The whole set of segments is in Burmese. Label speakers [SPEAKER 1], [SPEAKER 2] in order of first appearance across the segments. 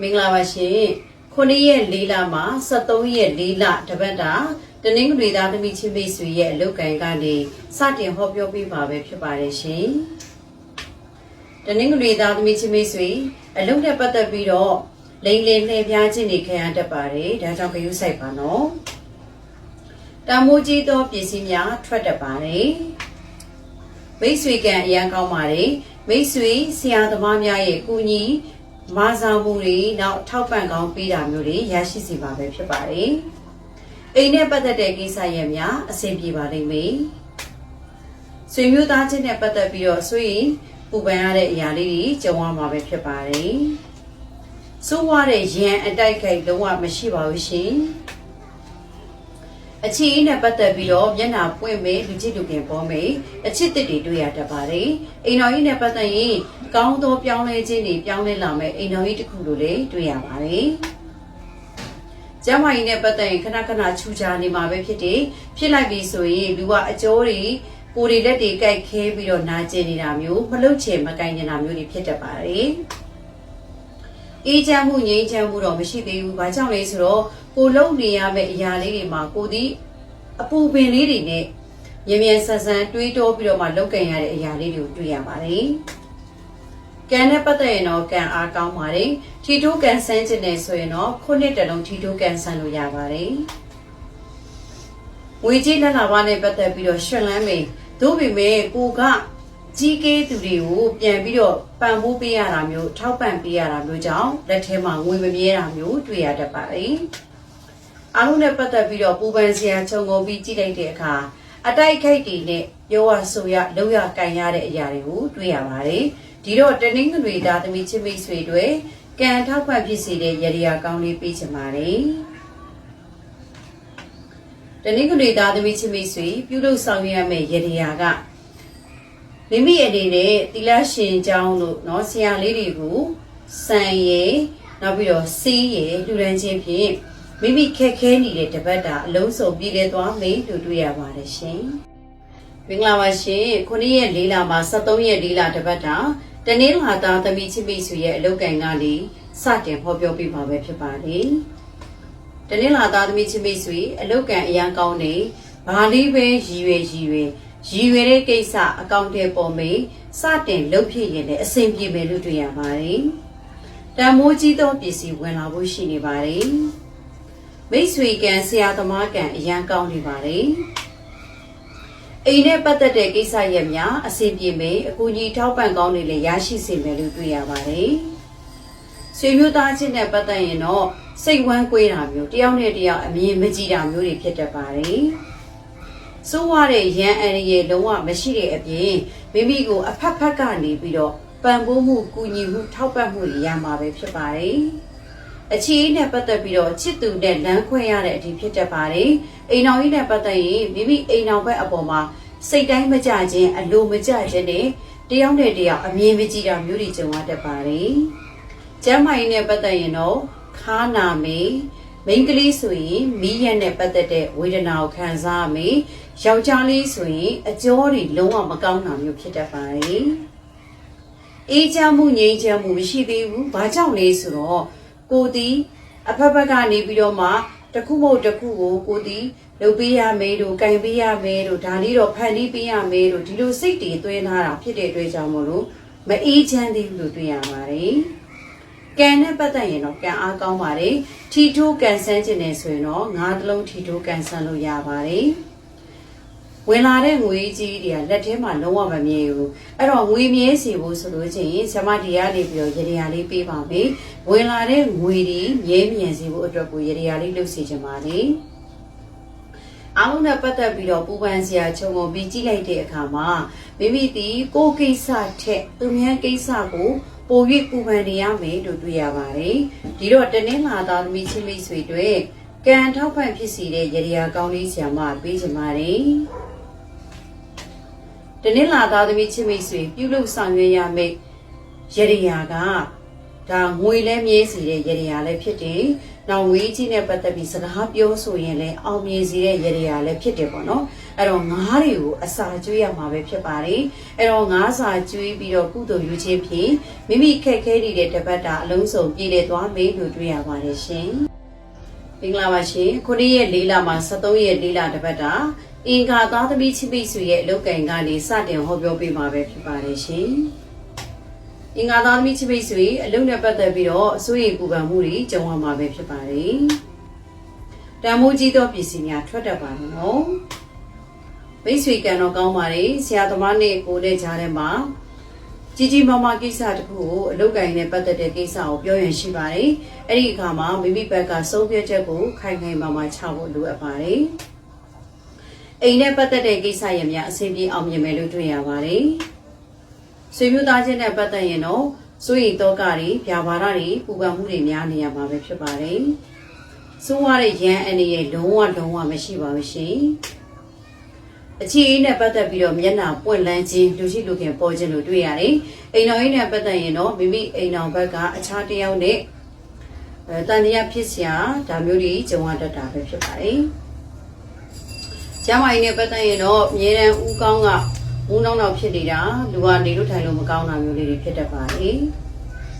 [SPEAKER 1] မင်္ဂလာပါရှင်9ရက်4လမှာ73ရက်4လတပတ်တာတနင်္ဂနွေသားသမီးချင်းမိတ်ဆွေရဲ့အလုတ်ကန်ကနေစတင်ဟောပြောပေးပါပဲဖြစ်ပါတယ်ရှင်တနင်္ဂနွေသားသမီးချင်းမိတ်ဆွေအလုတ်နဲ့ပတ်သက်ပြီးတော့လိန်လင်းလှည့်ပြားခြင်းတွေခံရတတ်ပါတယ်ဒါကြောင့်ဂရုစိုက်ပါနော်တမိုးကြီးသောပစ္စည်းများထွက်တတ်ပါတယ်မိတ်ဆွေကံအရန်ကောင်းပါတယ်မိတ်ဆွေဆရာသမားများရဲ့ကူညီ မာဆောင်မှုတွေနောက်ထောက်ပံ့ကောင်းပေးတာမျိုးတွေရရှိစီပါပဲဖြစ်ပါတယ်အိမ်နဲ့ပတ်သက်တဲ့ကိစ္စရဲ့များအဆင်ပြေပါလိမ့်မယ်ဆွေမျိုးသားချင်းနဲ့ပတ်သက်ပြီးတော့ဆွေပူပန်ရတဲ့အရာလေးတွေကြုံရမှာပဲဖြစ်ပါတယ်စိုးဝါတဲ့ရန်အတိုက်ခိုက်လုံးဝမရှိပါဘူးရှင် အချီနဲ့ပတ်သက်ပြီးတော့မျက်နှာပွင့်မယ်လူကြည့်လူခင်ပေါ်မယ်အချစ်တစ်တွေတွေ့ရတတ်ပါတယ်အိမ်တော်ကြီးနဲ့ပတ်သက်ရင်ကောင်းသောပြောင်းလဲခြင်းတွေပြောင်းလဲလာမယ်အိမ်တော်ကြီးတစ်ခုလိုလည်းတွေ့ရပါတယ်ကျမကြီးနဲ့ပတ်သက်ရင်ခဏခဏချူချာနေမှာပဲဖြစ်တယ်ဖြစ်လိုက်ပြီဆိုရင်လူကအကျိုးတွေကိုယ်တွေလက်တွေကက်ခဲပြီးတော့နာကျင်နေတာမျိုးမလုတ်ချင်မကင်နေတာမျိုးတွေဖြစ်တတ်ပါတယ်အေးချမ်းမှုငြိမ်းချမ်းမှုတော့မရှိသေးဘူး။ဘာကြောင့်လဲဆိုတော့ ကိုလုံနေရမယ့်အရာလေးတွေမှာကိုဒီအပူပင်လေးတွေနဲ့မြင်မြန်ဆန်ဆန်တွေးတောပြီးတော့မှလောက်ကန်ရတဲ့အရာလေးတွေကိုတွေ့ရပါတယ်။ကံနဲ့ပတ်သက်ရင်တော့ကံအားကောင်းပါတယ်။ထီထိုးကံဆန်းခြင်းနဲ့ဆိုရင်တော့ခုနှစ်တလုံးထီထိုးကံဆန်းလို့ရပါတယ်။ငွေကြေးလက်လာပါနဲ့ပတ်သက်ပြီးတော့ရှင်လန်းမိန်သို့ပေမဲ့ကိုကကြီးကဲသူတွေကိုပြန်ပြီးတော့ပံ့ပိုးပေးရတာမျိုးထောက်ပံ့ပေးရတာမျိုးကြောင့်လက်ထဲမှာငွေမမြဲတာမျိုးတွေ့ရတတ်ပါတယ်။ အားလုံးနဲ့ပတ်သက်ပြီးတော့ပူပန်စရာခြုံငုံပြီးကြည့်လိုက်တဲ့အခါအတိုက်ခိုက်တွေနဲ့ပြောရဆိုရလောက်ရကန်ရတဲ့အရာတွေကိုတွေ့ရပါတယ်။ဒီတော့တနင်္ဂနွေသားသမီးချင်းမိတ်ဆွေတွေကံထောက်ပံ့ဖြစ်စေတဲ့ရည်ရည်ကောင်းလေးပေးချင်ပါတယ်။တနင်္ဂနွေသားသမီးချင်းမိတ်ဆွေပြုလုပ်ဆောင်ရမယ့်ရည်ရည်ကမိမိအနေနဲ့တိလရှင်เจ้าလို့เนาะဆရာလေးတွေကိုစံရည်နောက်ပြီးတော့စီးရည်လူရန်ချင်းဖြင့် မိမိခက်ခဲနေတဲ့တပတ်တာအလုံးစုံပြည်လဲသွားမယ်လို့တွေ့ရပါတယ်ရှင်မင်္ဂလာပါရှင်9ရက်4လမှာ73ရက်4လတပတ်တာတနင်္လာသားသမီးချင်းမိတ်ဆွေရဲ့အလုတ်ကန်ကလေးစတင်ဟောပြောပြပါပဲဖြစ်ပါတယ်တနင်္လာသားသမီးချင်းမိတ်ဆွေအလုတ်ကန်အရန်ကောင်းနေဘာလေးပဲရည်ရွယ်ရည်ရွယ်ရည်ရွယ်တဲ့ကိစ္စအကောင့်ထဲပေါ်မေးစတင်လုပ်ဖြစ်ရင်လည်းအဆင်ပြေမယ်လို့တွေ့ရပါတယ်။တန်မိုးကြီးသောပစ္စည်းဝင်လာဖို့ရှိနေပါတယ်။ မိတ်ဆွေကံဆရာသမားကံအရန်ကောင်းနေပါတယ်။အိမ်နဲ့ပတ်သက်တဲ့ကိစ္စရပ်များအဆင်ပြေမယ်အကူကြီးထောက်ပံ့ကောင်းတွေလည်းရရှိစေမယ်လို့တွေ့ရပါတယ်။ဆွေမျိုးသားချင်းနဲ့ပတ်သက်ရင်တော့စိတ်ဝမ်းကွေးတာမျိုးတယောက်နဲ့တယောက်အမြင်မကြည်တာမျိုးတွေဖြစ်တတ်ပါတယ်။စိုးဝါတဲ့ရန်အန်ရဲ့လုံးဝမရှိတဲ့အပြင်မိမိကိုအဖက်ဖက်ကနေပြီးတော့ပံပိုးမှုကူညီမှုထောက်ပံ့မှုတွေရမှာပဲဖြစ်ပါတယ်။ အခြေအနေနဲ့ပတ်သက်ပြီးတော့ချစ်သူနဲ့လမ်းခွဲရတဲ့အထိဖြစ်တတ်ပါတယ်။အိမ်တော်ကြီးနဲ့ပတ်သက်ရင်မိမိအိမ်တော်ဘက်အပေါ်မှာစိတ်တိုင်းမကြခြင်းအလိုမကြခြင်းနဲ့တယောက်နဲ့တယောက်အမြင်မကြည့်တာမျိုးတွေကြုံရတတ်ပါတယ်။ကျမ်းမာရေးနဲ့ပတ်သက်ရင်တော့ခါနာမေးမိန်းကလေးဆိုရင်မိရက်နဲ့ပတ်သက်တဲ့ဝေဒနာကိုခံစားရမယ်။ယောက်ျားလေးဆိုရင်အကျော်တွေလုံးဝမကောင်းတာမျိုးဖြစ်တတ်ပါတယ်။အေးချမ်းမှုငြိမ်းချမ်းမှုမရှိသေးဘူး။ဘာကြောင့်လဲဆိုတော့ ကိုတီအဖက်ဖက်ကနေပြီးတော့မှတစ်ခုမဟုတ်တစ်ခုကိုကိုတီလုပ်ပေးရမယ်တို့ကင်ပေးရမယ်တို့ဒါလေးတော့ဖန်တီးပေးရမယ်တို့ဒီလိုစိတ်တွေသွင်းထားတာဖြစ်တဲ့အတွက်ကြောင့်မလို့မအေးချမ်းသေးဘူးလို့တွေ့ရပါတယ်။ကံနဲ့ပတ်သက်ရင်တော့ကံအားကောင်းပါတယ်ထီထိုးကန်ဆန်းခြင်းနဲ့ဆိုရင်တော့ငါးတလုံးထီထိုးကန်ဆန်းလို့ရပါတယ် ဝင်လာတဲ့ငွေကြီးတွေကလက်ထဲမှာလုံးဝမမြင်ဘူးအဲ့တော့ငွေမြဲစီဖို့ဆိုလို့ချင်းဆမဒီကနေပြီးတော့ရေရာလေးပေးပါမယ်ဝင်လာတဲ့ငွေတွေမြဲမြံစီဖို့အတွက်ကိုရေရာလေးလုပ်စီချင်ပါလေအားလုံးနဲ့ပတ်သက်ပြီးတော့ပူပန်စရာခြုံငုံပြီးကြည့်လိုက်တဲ့အခါမှာမိမိဒီကိုကိစ္စထက်သူများကိစ္စကိုပို၍ပူပန်နေရမယ်လို့တွေ့ရပါတယ်။ဒီတော့တနင်္လာသားသမီးချင်းမိတ်ဆွေတွေကံထောက်ပံ့ဖြစ်စီတဲ့ရရာကောင်းလေးဆရာမပေးချင်ပါတယ်။ တနင်္လာသားသမီးချင်းမိတ်ဆွေပြုလုပ်ဆောင်ရွက်ရမယ့်ရရာကဒါငွေလဲမြဲစီတဲ့ရရလည်းဖြစ်တယ်။နောက်ငွေကြီးနဲ့ပတ်သက်ပြီးစကားပြောဆိုရင်လည်းအောင်မြင်စီတဲ့ရရလည်းဖြစ်တယ်ပေါ့နော်။အဲ့တော့ငါးတွေကိုအစာကျွေးရမှာပဲဖြစ်ပါတယ်။အဲ့တော့ငါးစာကျွေးပြီးတော့ကုသိုလ်ယူခြင်းဖြင့်မိမိခက်ခဲနေတဲ့တပတ်တာအလုံးစုံပြည့်လည်သွားမယ်လို့တွေ့ရပါတယ်ရှင်။မင်္ဂလာပါရှင်။ခုနှစ်ရက်၄လမှာ73ရက်၄လတပတ်တာ အင်္ဂါသားသမီးချိပိစုရဲ့အလုတ်ကင်ကနေစတင်ဟောပြောပေးမှာပဲဖြစ်ပါတယ်ရှင်။အင်္ဂါသားသမီးချိပိစုရဲ့အလုတ်နဲ့ပတ်သက်ပြီးတော့အစိုးရပူပန်မှုတွေကြုံရမှာပဲဖြစ်ပါတယ်။တန်မိုးကြီးသောပစ္စည်းများထွက်တတ်ပါနော်။မိတ်ဆွေကံတော်ကောင်းပါလေဆရာသမားနဲ့ကိုနဲ့ကြားထဲမှာကြီးကြီးမားမားကိစ္စတစ်ခုကိုအလုတ်ကင်နဲ့ပတ်သက်တဲ့ကိစ္စကိုပြောရင်ရှိပါတယ်။အဲ့ဒီအခါမှာမိမိဘက်ကဆုံးဖြတ်ချက်ကိုခိုင်ခိုင်မာမာချဖို့လိုအပ်ပါတယ်။ အိမ်နဲ့ပတ်သက်တဲ့ကိစ္စရများအဆင်ပြေအောင်မြင်မယ်လို့တွေ့ရပါတယ်။ဆွေမျိုးသားချင်းနဲ့ပတ်သက်ရင်တော့စိုးရိမ်တော့ကတွေ၊ဗျာပါဒတွေပူပန်မှုတွေများနေရမှာပဲဖြစ်ပါတယ်။စိုးရတဲ့ရန်အနေနဲ့လုံးဝလုံးဝမရှိပါဘူးရှင်။အခြေအေးနဲ့ပတ်သက်ပြီးတော့မျက်နှာပွင့်လန်းခြင်းလူရှိလူခင်ပေါ်ခြင်းလို့တွေ့ရတယ်။အိမ်တော်ကြီးနဲ့ပတ်သက်ရင်တော့မိမိအိမ်တော်ဘက်ကအခြားတစ်ယောက်နဲ့အဲတန်တရားဖြစ်စရာဒါမျိုးတွေကြုံရတတ်တာပဲဖြစ်ပါတယ်။ ကျမကြီးနဲ့ပတ်သက်ရင်တော့အမြဲတမ်းဦးကောင်းကဦးနှောင်းတော့ဖြစ်နေတာလူကနေလို့ထိုင်လို့မကောင်းတာမျိုးလေးတွေဖြစ်တတ်ပါတယ်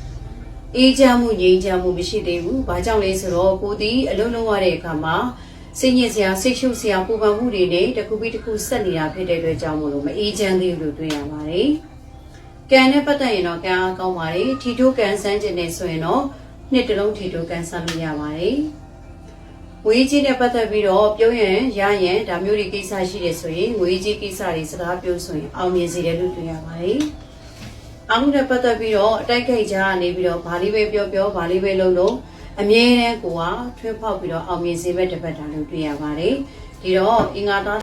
[SPEAKER 1] ။အေးချမ်းမှုငြိမ်းချမ်းမှုမရှိသေးဘူး။ဘာကြောင့်လဲဆိုတော့ကိုဒီအလုံးလုံးရတဲ့အခါမှာစိတ်ညစ်စရာစိတ်ရှုပ်စရာပူပန်မှုတွေနဲ့တစ်ခုပြီးတစ်ခုဆက်နေတာဖြစ်တဲ့အတွက်ကြောင့်မလို့မအေးချမ်းသေးဘူးလို့တွေ့ရပါတယ်။ကံနဲ့ပတ်သက်ရင်တော့ကံအားကောင်းပါတယ်။ထီထိုးကံစမ်းခြင်းနဲ့ဆိုရင်တော့နှစ်တလုံးထီထိုးကံစမ်းလို့ရပါတယ်။ ငွေကြီးနဲ့ပတ်သက်ပြီးတော့ပြောရင်ရရင်ဒါမျိုးတွေကိစ္စရှိတယ်ဆိုရင်ငွေကြီးကိစ္စတွေစကားပြောဆိုရင်အောင်မြင်စေတယ်လို့တွေ့ရပါတယ်။အောင်နဲ့ပတ်သက်ပြီးတော့အတိုက်ခိုက်ကြကနေပြီးတော့ဘာလေးပဲပြောပြောဘာလေးပဲလုံးလုံးအမြဲတမ်းကိုကထွေးဖောက်ပြီးတော့အောင်မြင်စေမဲ့တစ်ပတ်တာလို့တွေ့ရပါတယ်။ဒီတော့အင်္ဂါသား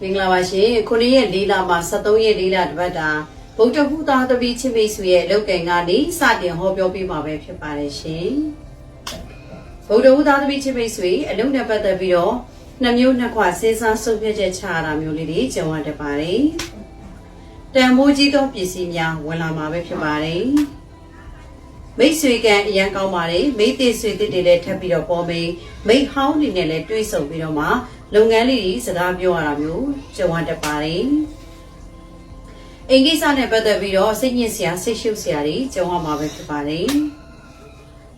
[SPEAKER 1] မင်္ဂလာပါရှင်ခုနှစ်ရက်၄လမှာ73ရက်၄လတစ်ပတ်တာဗုဒ္ဓဟူသားသမီးချင်းမိတ်ဆွေရဲ့လောက်ကင်ကနေစတင်ဟောပြောပေးမှာပဲဖြစ်ပါတယ်ရှင်။ ဗုဒ္ဓဟူသားသမီးချင်းမိတ်ဆွေအလုံးနဲ့ပတ်သက်ပြီးတော့နှစ်မျိုးနှစ်ခွစဉ်းစားဆုံးဖြတ်ချက်ချရတာမျိုးလေးတွေကြုံရတတ်ပါတယ်။တန်ဖိုးကြီးသောပစ္စည်းများဝင်လာမှာပဲဖြစ်ပါတယ်။မိတ်ဆွေကံအရန်ကောင်းပါတယ်မိတ်သေးဆွေတစ်တွေလည်းထပ်ပြီးတော့ပေါ်မေးမိတ်ဟောင်းတွေနဲ့လည်းတွေးဆုံပြီးတော့မှလုပ်ငန်းလေးတွေစကားပြောရတာမျိုးကြုံရတတ်ပါတယ်။အင်္ဂိစ္စနဲ့ပတ်သက်ပြီးတော့စိတ်ညစ်စရာစိတ်ရှုပ်စရာတွေကြုံရမှာပဲဖြစ်ပါတယ်။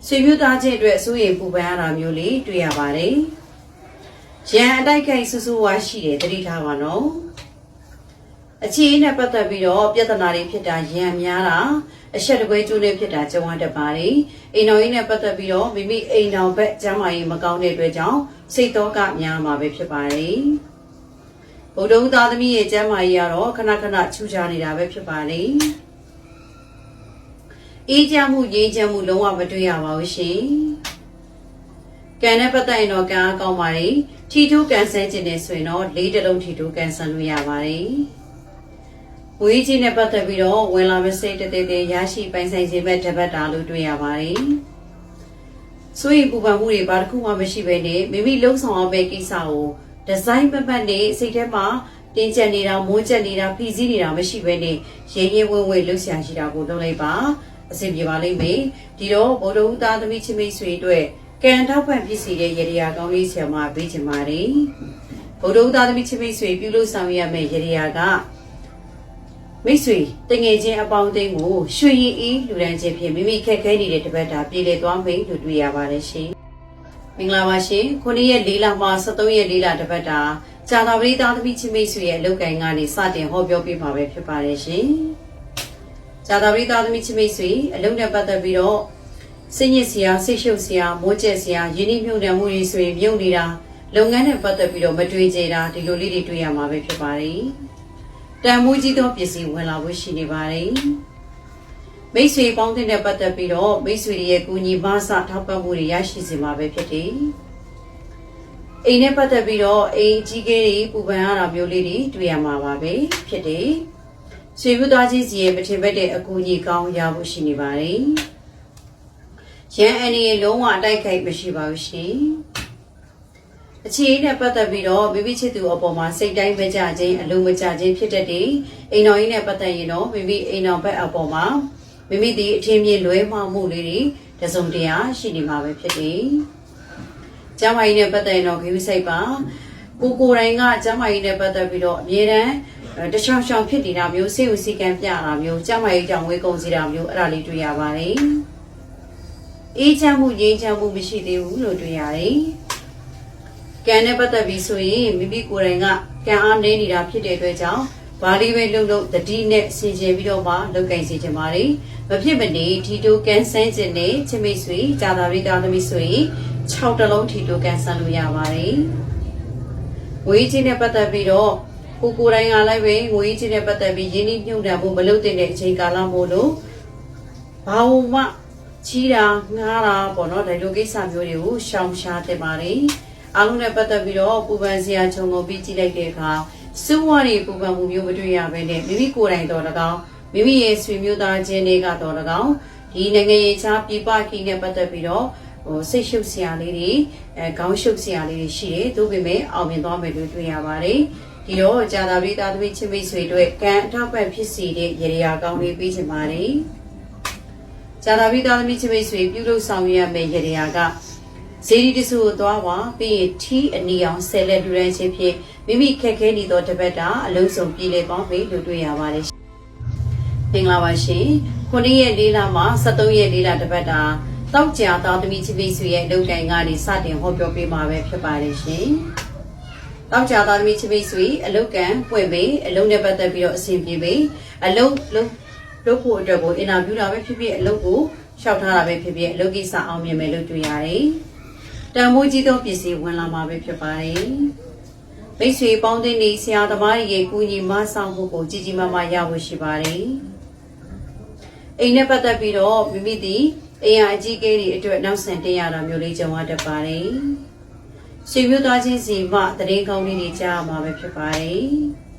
[SPEAKER 1] ဆွေမျိုးသားချင်းအတွက်အစိုးရပူပန်ရတာမျိုးလေးတွေ့ရပါတယ်။ရန်အတိုက်ခိုက်ဆူဆူဝါရှိတယ်တတိထားပါနော်။အခြေအနေနဲ့ပတ်သက်ပြီးတော့ပြဿနာတွေဖြစ်တာရန်များတာအဆက်တကွဲကျိုးလေးဖြစ်တာကြုံရတတ်ပါတယ်။အိမ်တော်ကြီးနဲ့ပတ်သက်ပြီးတော့မိမိအိမ်တော်ဘက်ကျမ်းမာရေးမကောင်းတဲ့အတွက်ကြောင့်စိတ်တော့ကများမှာပဲဖြစ်ပါတယ်။ဗုဒ္ဓဦးသားသမီးရဲ့ကျမ်းမာရေးကတော့ခဏခဏချူချာနေတာပဲဖြစ်ပါတယ်။ အေးချမ်းမှုငြိမ်းချမ်းမှုလုံးဝမတွေ့ရပါဘူးရှင်။ကံနဲ့ပတ်သက်ရင်တော့ကံအကောင်းပါလေ။ထီထိုးကန်ဆယ်ခြင်းနဲ့ဆိုရင်တော့လေးတလုံးထီထိုးကန်ဆယ်လို့ရပါတယ်။ဝေးကြီးနဲ့ပတ်သက်ပြီးတော့ဝင်လာမစိတ်တသေးသေးရရှိပိုင်ဆိုင်စေမဲ့တပတ်တာလို့တွေ့ရပါတယ်။ဆိုရင်ပူပန်မှုတွေဘာတစ်ခုမှမရှိဘဲနဲ့မိမိလှုပ်ဆောင်အောင်ပဲကိစ္စကိုဒီဇိုင်းမပတ်နဲ့စိတ်ထဲမှာတင်းကျပ်နေတာမွန်းကျပ်နေတာဖိစီးနေတာမရှိဘဲနဲ့ရင်းရင်းဝဲဝဲလှုပ်ရှားရှိတာကိုလုပ်လိုက်ပါ။ အဆင်ပြေပါလိမ့်မယ်ဒီတော့ဗုဒ္ဓဦးသားသမီးချင်းမိတ်ဆွေအတွက်ကံထောက်ပံ့ဖြစ်စီတဲ့ရတရားကောင်းလေးဆရာမပေးချင်ပါတယ်ဗုဒ္ဓဦးသားသမီးချင်းမိတ်ဆွေပြုလို့ဆောင်ရမယ့်ရတရားကမိတ်ဆွေတငယ်ချင်းအပေါင်းအသင်းကိုရွှေရည်အေးလူဒန်းချင်းဖြင့်မိမိခက်ခဲနေတဲ့တပတ်တာပြည်လေသွားမယ်လို့တွေ့ရပါတယ်ရှင်မင်္ဂလာပါရှင်ခုနှစ်ရက်၄လမှ73ရက်၄လတပတ်တာဇာတာပရိသားသမီးချင်းမိတ်ဆွေရဲ့အလုပ်ကိုင်ကနေစတင်ဟောပြောပေးမှာပဲဖြစ်ပါတယ်ရှင် ဇာတာပရိသားသမီးချင်းမိတ်ဆွေအလုံးနဲ့ပတ်သက်ပြီးတော့စိတ်ညစ်စရာစိတ်ရှုပ်စရာမိုးကျက်စရာယဉ်ဤမြုံတယ်မှုတွေဆိုရင်မြုံနေတာလုပ်ငန်းနဲ့ပတ်သက်ပြီးတော့မတွေ့ကြတာဒီလိုလေးတွေတွေ့ရမှာပဲဖြစ်ပါတယ်။တန်မိုးကြီးသောပစ္စည်းဝင်လာဖို့ရှိနေပါတယ်။မိတ်ဆွေပေါင်းတဲ့နဲ့ပတ်သက်ပြီးတော့မိတ်ဆွေတွေရဲ့ကူညီမဆထောက်ပံ့မှုတွေရရှိစေမှာပဲဖြစ်တယ်။အိမ်နဲ့ပတ်သက်ပြီးတော့အိမ်ကြီးကလေးတွေပူပန်ရတာမျိုးလေးတွေတွေ့ရမှာပါပဲဖြစ်တယ်။ ဆွေဘူးသားကြီးစီရဲ့မထင်ဘက်တဲ့အကူအညီကောင်းရဖို့ရှိနေပါတယ်။ရန်အန်ရဲ့လုံးဝအတိုက်ခိုက်မရှိပါဘူးရှင်။အခြေအနေနဲ့ပတ်သက်ပြီးတော့မိမိချစ်သူအပေါ်မှာစိတ်တိုင်းပဲကြခြင်းအလုံးမကြခြင်းဖြစ်တတ်တယ်။အိမ်တော်ကြီးနဲ့ပတ်သက်ရင်တော့မိမိအိမ်တော်ဘက်အပေါ်မှာမိမိဒီအထင်မြင်လွဲမှားမှုလေးတွေတစုံတရာရှိနေမှာပဲဖြစ်တယ်။ကျမ်းမာရေးနဲ့ပတ်သက်ရင်တော့ခေဝိစိတ်ပါကိုကိုယ်တိုင်ကကျမ်းမာရေးနဲ့ပတ်သက်ပြီးတော့အမြဲတမ်းအဲ တချောင်ချောင်ဖြစ်နေတာမျိုးစိတ်ဝစီကံပြတာမျိုးကျမ်းမာရေးကြောင့်ဝေကုံစီတာမျိုးအဲ့ဒါလေးတွေ့ရပါတယ်။အေးချမ်းမှုငြိမ်းချမ်းမှုမရှိသေးဘူးလို့တွေ့ရတယ်။ကံနဲ့ပတ်သက်ပြီးဆိုရင်မိမိကိုယ်တိုင်ကကံအားနည်းနေတာဖြစ်တဲ့အတွက်ကြောင့်ဘာလေးပဲလုံလုံတတိနဲ့ဆင်ခြင်ပြီးတော့မှလောက်ကင်စီချင်ပါတယ်။မဖြစ်မနေထီတိုကန်ဆန်းခြင်းနဲ့ချမိတ်ဆွေဂျာတာရိတာသမီးဆိုရင်6တလုံးထီတိုကန်ဆန်းလို့ရပါတယ်။ဝေးချင်းနဲ့ပတ်သက်ပြီးတော့ ကိုကိုယ်တိုင်ကလည်းပဲငွေချင်းနဲ့ပတ်သက်ပြီးရင်းနှီးမြှုပ်နှံမှုမလုပ်တဲ့အချိန်ကာလမို့လို့ဘာဝမှချီးတာငားတာပေါ့နော်ဒီလိုကိစ္စမျိုးတွေကိုရှောင်ရှားတင်ပါတယ်အားလုံးနဲ့ပတ်သက်ပြီးတော့ပူပန်စရာခြုံငုံပြီးကြည့်လိုက်တဲ့အခါစူးဝါးတွေပူပန်မှုမျိုးမတွေ့ရဘဲနဲ့မိမိကိုယ်တိုင်တော်၎င်းမိမိရဲ့ဆွေမျိုးသားချင်းတွေကတော့၎င်းဒီနိုင်ငံရေးချာပြပကိနဲ့ပတ်သက်ပြီးတော့ဟိုစိတ်ရှုပ်စရာလေးတွေအဲခေါင်းရှုပ်စရာလေးတွေရှိတယ်သို့ပေမဲ့အောင်မြင်သွားမယ်လို့တွေ့ရပါတယ် ဒီတော့ဂျာတာပရိသတ်သမီးချင်းမိတ်ဆွေတို့ကံအထောက်ပံ့ဖြစ်စီတဲ့ရေရာကောင်းလေးပေးချင်ပါတယ်ဂျာတာပရိသတ်သမီးချင်းမိတ်ဆွေပြုလုပ်ဆောင်ရွက်ရမယ့်ရေရာကဇေဒီတစုကိုသွားပါပြီးရင်ထီအနီအောင်ဆယ်လက်ဒူရန်ချင်းဖြင့်မိမိခက်ခဲနေသောတပတ်တာအလုံးစုံပြည်လေပေါင်းပြီလို့တွေ့ရပါတယ်မင်္ဂလာပါရှင်ခုနှစ်ရက်လေးလမှ73ရက်လေးလတပတ်တာတောက်ကြသားသမီးချင်းမိတ်ဆွေရဲ့အလုပ်တိုင်ကနေစတင်ဟောပြောပေးမှာပဲဖြစ်ပါတယ်ရှင် တောက်ကြသားသမီးချင်းမိတ်ဆွေအလုပ်ကံပွင့်ပေးအလုပ်နဲ့ပတ်သက်ပြီးတော့အဆင်ပြေပေးအလုပ်လုပ်လုပ်ဖို့အတွက်ကိုအင်တာဗျူးတာပဲဖြစ်ဖြစ်အလုပ်ကိုရှောက်ထားတာပဲဖြစ်ဖြစ်အလုပ်ကိစ္စအောင်မြင်မယ်လို့တွေ့ရတယ်တန်မိုးကြီးသောပစ္စည်းဝင်လာမှာပဲဖြစ်ပါတယ်မိတ်ဆွေပေါင်းတဲ့နေဆရာသမားရဲ့ကူညီမဆောင်မှုကိုကြီးကြီးမားမားရဖို့ရှိပါတယ်အိမ်နဲ့ပတ်သက်ပြီးတော့မိမိဒီအိမ်ရအကြီးကဲတွေအတွက်နောက်ဆန်တင်ရတာမျိုးလေးကြုံရတတ်ပါတယ် ဆွေမျိုးသားချင်းစီမှတရင်ကောင်းလေးတွေကြားရမှာပဲဖြစ်ပါတယ်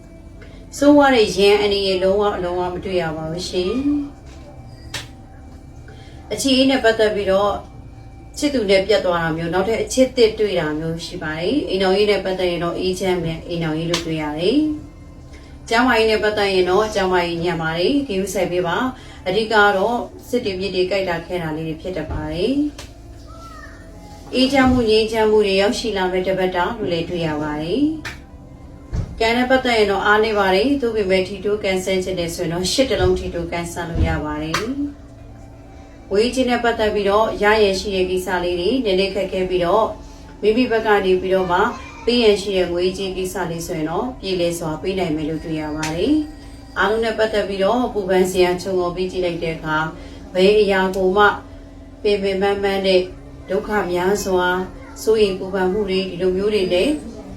[SPEAKER 1] ။ဆိုးဝါးတဲ့ရန်အနေနဲ့လုံးဝအလုံးဝမတွေ့ရပါဘူးရှင်။အချီအေးနဲ့ပတ်သက်ပြီးတော့ချစ်သူနဲ့ပြတ်သွားတာမျိုးနောက်ထပ်အချစ်တစ်တွေ့တာမျိုးရှိပါတယ်။အိမ်တော်ကြီးနဲ့ပတ်သက်ရင်တော့အေးချမ်းမယ်အိမ်တော်ကြီးလို့တွေ့ရတယ်။ကျမ်းမာရေးနဲ့ပတ်သက်ရင်တော့ကျမ်းမာရေးညံပါတယ်။ဒီဥဆိုင်ပေးပါ။အဓိကတော့စစ်တီမြစ်တွေကြိုက်တာခဲတာလေးတွေဖြစ်တတ်ပါတယ်။ အေးချမ်းမှုငြိမ်းချမ်းမှုတွေရောက်ရှိလာမဲ့တပတ်တာလို့လည်းတွေ့ရပါတယ်။ကံနဲ့ပတ်သက်ရင်တော့အားနေပါတယ်။သို့ပေမဲ့ထီတိုးကန်ဆယ်ခြင်းနဲ့ဆိုရင်တော့ရှစ်တလုံးထီတိုးကန်ဆယ်လို့ရပါတယ်။ဝေးခြင်းနဲ့ပတ်သက်ပြီးတော့ရရရှိတဲ့ကိစ္စလေးတွေနည်းနည်းခက်ခဲပြီးတော့မိမိဘက်ကနေပြီးတော့မှပေးရရှိတဲ့ငွေကြေးကိစ္စလေးဆိုရင်တော့ပြည်လဲစွာပေးနိုင်မယ်လို့တွေ့ရပါတယ်။အားလုံးနဲ့ပတ်သက်ပြီးတော့ပူပန်စရာခြုံငုံပြီးကြည့်လိုက်တဲ့အခါဘယ်အရာကိုမှပေပေမန်းမန်းနဲ့ ဒုက္ခများစွာစိုးရိမ်ပူပန်မှုတွေဒီလိုမျိုးတွေနဲ့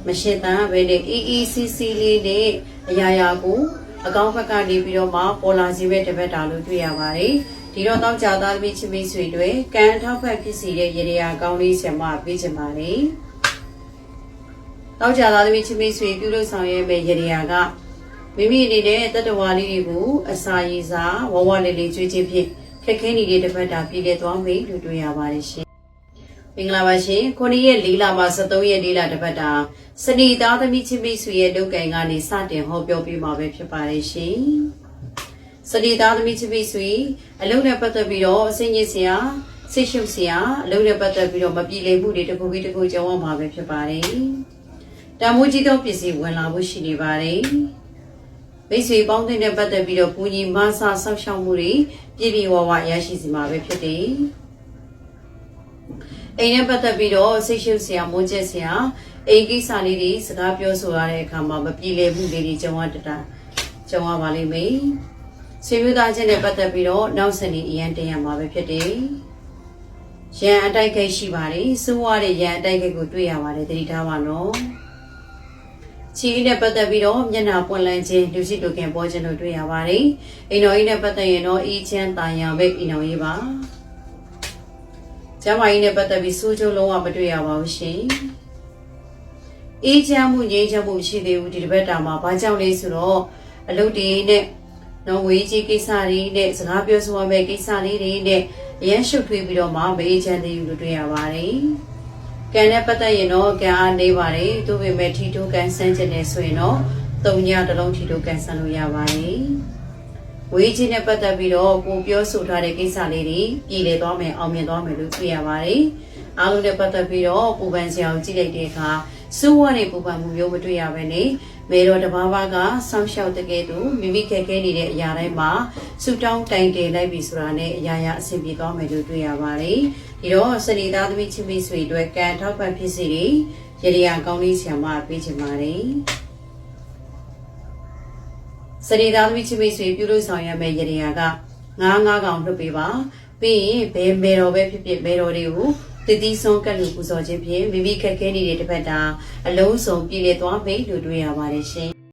[SPEAKER 1] မရှင်းတမ်းပဲနဲ့အေးအေးဆေးဆေးလေးနဲ့အရာရာကိုအကောင်းဘက်ကနေပြီးတော့မှပေါ်လာစီပဲတစ်ပတ်တာလို့တွေ့ရပါတယ်ဒီတော့တောက်ကြသားသမီးချင်းမိတ်ဆွေတွေကံအထောက်ဖက်ဖြစ်စီတဲ့ရေရာကောင်းလေးဆံမပေးချင်ပါတယ်တောက်ကြသားသမီးချင်းမိတ်ဆွေပြုလို့ဆောင်ရွက်မဲ့ရေရာကမိမိအနေနဲ့တတ္တဝါလေးတွေကိုအစာရည်စာဝဝလေးလေးကျွေးခြင်းဖြင့်ခက်ခဲနေတဲ့တစ်ပတ်တာပြည်လဲသွားမယ်လို့တွေ့ရပါတယ်ရှင်မ င်္ဂလာပါရှင်ခုနှစ်ရက်၄လမှ73ရက်၄လတစ်ပတ်တာစနေသားသမီးချင်းမိတ်ဆွေရဲ့ဒုက္ကိန်ကနေစတင်ဟောပြောပြမှာပဲဖြစ်ပါတယ်ရှင်စနေသားသမီးချင်းမိတ်ဆွေအလုံးနဲ့ပတ်သက်ပြီးတော့အစင်းကြီးစရာဆိတ်ရှုပ်စရာအလုံးနဲ့ပတ်သက်ပြီးတော့မပြေလည်မှုတွေတစ်ခုပြီးတစ်ခုကြောင်းရမှာပဲဖြစ်ပါတယ်တမိုးကြီးသောပစ္စည်းဝင်လာဖို့ရှိနေပါတယ်မိတ်ဆွေပေါင်းတဲ့ပတ်သက်ပြီးတော့ပူညီမဆာဆောက်ရှောက်မှုတွေပြည့်ပြည့်ဝဝရရှိစီမှာပဲဖြစ်တယ် အိမ်နဲ့ပတ်သက်ပြီးတော့ဆိတ်ရှုပ်စရာမွန်းကျက်စရာအိမ်ကိစ္စလေးတွေစကားပြောဆိုရတဲ့အခါမှာမပြေလည်မှုလေးတွေကြုံရတတာကြုံရပါလိမ့်မယ်ဆွေမျိုးသားချင်းနဲ့ပတ်သက်ပြီးတော့နောက်ဆက်နေအရန်တင်ရမှာပဲဖြစ်တယ်ရန်အတိုက်ခိုက်ရှိပါတယ်စိုးရတဲ့ရန်အတိုက်ခိုက်ကိုတွေ့ရပါတယ်တတိထားပါနော်ချီးနဲ့ပတ်သက်ပြီးတော့မျက်နှာပွင့်လန်းခြင်းလူရှိလူခင်ပေါ်ခြင်းတို့တွေ့ရပါတယ်အိမ်တော်ကြီးနဲ့ပတ်သက်ရင်တော့အေးချမ်းတာယာပဲအိမ်တော်ကြီးပါ ကျမကြီးနဲ့ပတ်သက်ပြီးစိုးကျုံလုံးဝမတွေ့ရပါဘူးရှင်အေးချမ်းမှုငြိမ်းချမ်းမှုရှိသေးဘူးဒီတစ်ပတ်တာမှာဘာကြောင့်လဲဆိုတော့အလုပ်တွေနဲ့နော်ဝေးကြီးကိစ္စတွေနဲ့စကားပြောဆိုရမယ့်ကိစ္စလေးတွေနဲ့အရန်ရှုပ်ထွေးပြီးတော့မှမအေးချမ်းသေးဘူးလို့တွေ့ရပါတယ်ကံနဲ့ပတ်သက်ရင်တော့ကံအားနေပါတယ်သူပေမဲ့ထီတိုးကန်ဆန်းခြင်းနဲ့ဆိုရင်တော့တုံညတစ်လုံးထီတိုးကန်ဆန်းလို့ရပါတယ် ဝဝေးချင်းနဲ့ပတ်သက်ပြီးတော့ကိုပြောဆိုထားတဲ့ကိစ္စလေးတွေပြည်လည်သွားမယ်အောင်မြင်သွားမယ်လို့တွေ့ရပါတယ်အားလုံးနဲ့ပတ်သက်ပြီးတော့ပူပန်စရာကိုကြည့်လိုက်တဲ့အခါစိုးဝါနေပူပန်မှုမျိုးမတွေ့ရဘဲနဲ့မေတော်တဘာဘာကစောင့်ရှောက်တကယ်သူမိမိခက်ခဲနေတဲ့အရာတိုင်းမှာဆူတောင်းတိုင်တယ်လိုက်ပြီဆိုတာနဲ့အရာရာအဆင်ပြေသွားမယ်လို့တွေ့ရပါတယ်ဒီတော့စနေသားသမီးချင်းမိတ်ဆွေတို့ကံထောက်ပံ့ဖြစ်စီတွေရရကောင်းလေးဆရာမပေးချင်ပါတယ် စရိသားသမီးချစ်မိတ်ဆွေပြုလို့ဆောင်ရမယ့်ရတရားကငါးငါးကောင်လွတ်ပေးပါပြီးရင်ဘယ်မေတော်ပဲဖြစ်ဖြစ်မေတော်တွေကိုတည်တည်ဆုံးကတ်လို့ပူဇော်ခြင်းဖြင့်မိမိခက်ခဲနေတဲ့တစ်ဖက်တာအလုံးစုံပြည်လေသွားပြီလို့တွေ့ရပါတယ်ရှင်